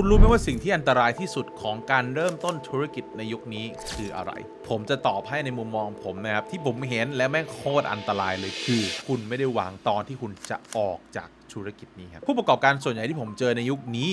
คุณรู้ไหมว่าสิ่งที่อันตรายที่สุดของการเริ่มต้นธุรกิจในยุคนี้คืออะไร ผมจะตอบให้ในมุมมองผมนะครับ ที่ผมเห็นและแม่งโคตรอันตรายเลยคือ คุณไม่ได้วางตอนที่คุณจะออกจาก ธุรกิจนี้ครับผู้ประกอบการส่วนใหญ่ที่ผมเจอในยุคนี้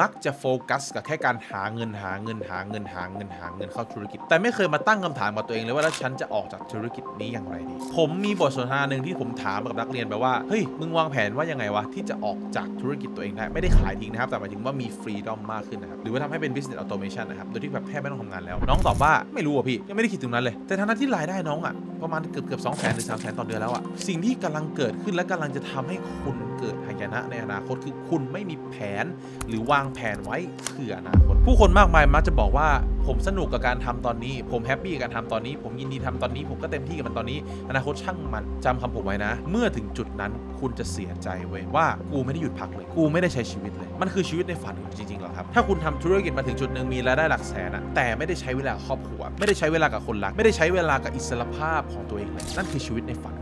มักจะโฟกัสกับแค่การหาเงินหาเงินหาเงินหาเงินหาเงินเข้าธุรกิจ แต่ไม่เคยมาตั้งคำถามกับตัวเองเลยว่าแล้วฉันจะออกจากธุรกิจนี้อย่างไรดี ผมมีบทสนทนาหนึ่งที่ผมถามกับนักเรียนไปว่าเฮ้ยมึงวางแผนว่ายังไงวะที่จะออกจากธุรกิจตัวเองได้ไม่ได้ขายทิ้งนะครับแต่หมายถึงว่ามีฟรีดอมมากขึ้นนะครับหรือว่าทำให้เป็น business automation นะครับโดยที่แบบแทบไม่ต้องทำงานแล้ว น้องตอบว่าไม่รู้อะพี่ยังไม่ได้คิดถึงนั้นเลย แต่ทั้งนั้นที่รายได้น้องอะประมาณเกือบเกือบสองแสนหรือสามแสนต่อเดือนแล้วอะสิ่งที่กำลังเกิดขึ้นและกำลังจะทำให้คุณเกิดหายนะในอนาคตคือคุณไม่มีแผนหรือวางแผนไว้เผื่ออนาคตผู้คนมากมายมักจะบอกว่าผมสนุกกับการทำตอนนี้ ผมแฮปปี้กับการทำตอนนี้ ผมยินดีทำตอนนี้ ผมก็เต็มที่กับมันตอนนี้ อนาคตช่างมันจำคำผมไว้นะ เมื่อถึงจุดนั้นคุณจะเสียใจเว้ยว่ากูไม่ได้หยุดพักเลย กูไม่ได้ใช้ชีวิตเลย มันคือชีวิตในฝันจริงๆหรอครับ ถ้าคุณทำธุรกิจมาถึงจุดหนึ่งมีรายได้หลักแสนอะแต่ไม่ได้ใช้เวลาครอบครัว ไม่ได้ใช้เวลากับคนรัก ไม่ได้ใช้เวลากับอิสรภาพของตัวเองเลยนั่นคือชีวิตในฝัน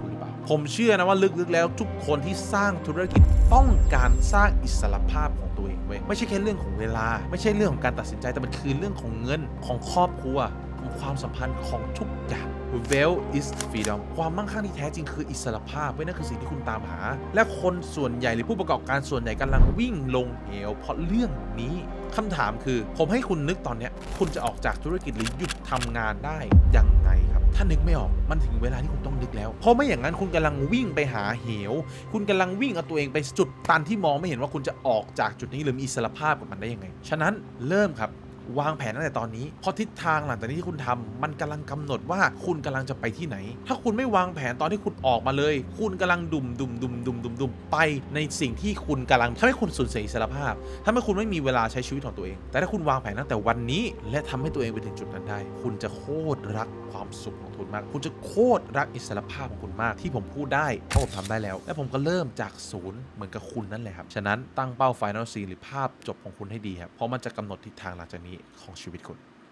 ผมเชื่อนะว่าลึกๆแล้วทุกคนที่สร้างธุรกิจต้องการสร้างอิสรภาพของตัวเองเว้ยไม่ใช่แค่เรื่องของเวลา ไม่ใช่เรื่องของการตัดสินใจแต่มันคือเรื่องของเงินของครอบครัวของความสัมพันธ์ของทุกอย่าง Wealth is freedom ความมั่งคั่งที่แท้จริงคืออิสรภาพเว้ยนั่นคือสิ่งที่คุณตามหา และคนส่วนใหญ่หรือผู้ประกอบการส่วนใหญ่กำลังวิ่งลงเหวเพราะเรื่องนี้คำถามคือ ผมให้คุณนึกตอนเนี้ยคุณจะออกจากธุรกิจหรือหยุดทำงานได้ยังไงครับ ถ้านึกไม่ออกมันถึงเวลาที่คุณต้องนึกแล้ว เพราะไม่อย่างนั้นคุณกำลังวิ่งไปหาเหว คุณกำลังวิ่งเอาตัวเองไปจุดตันที่มองไม่เห็นว่าคุณจะออกจากจุดนี้หรือมีอิสรภาพกับมันได้ยังไง ฉะนั้นเริ่มครับ วางแผนตั้งแต่ตอนนี้เพราะทิศทางหลังจากนี้ที่คุณทำมันกำลังกำหนดว่าคุณกำลังจะไปที่ไหน ถ้าคุณไม่วางแผนตอนที่คุณออกมาเลย คุณกำลังดุมดุมดุมดุมดุมดุมไปในสิ่งที่คุณกำลังทำให้คุณสูญเสียอิสรภาพทำให้คุณไม่มีเวลาใช้ชีวิตของตัวเอง แต่ถ้าคุณวางแผนตั้งแต่วันนี้ และทำให้ตัวเองไปถึงจุดนั้นได้ คุณจะโคตรรักความสุขของคุณมาก คุณจะโคตรรักอิสรภาพของคุณมาก ที่ผมพูดได้เพราะผมทำได้แล้ว และผมก็เริ่มจากศูนย์เหมือนกับคุณนั่นแหละครับฉะนั้นตั้งเป้า Final C หรือภาพจบของคุณให้ดีครับเพราะมันจะกำหนดทิศทางหลังจากนี้ของชีวิตคุณ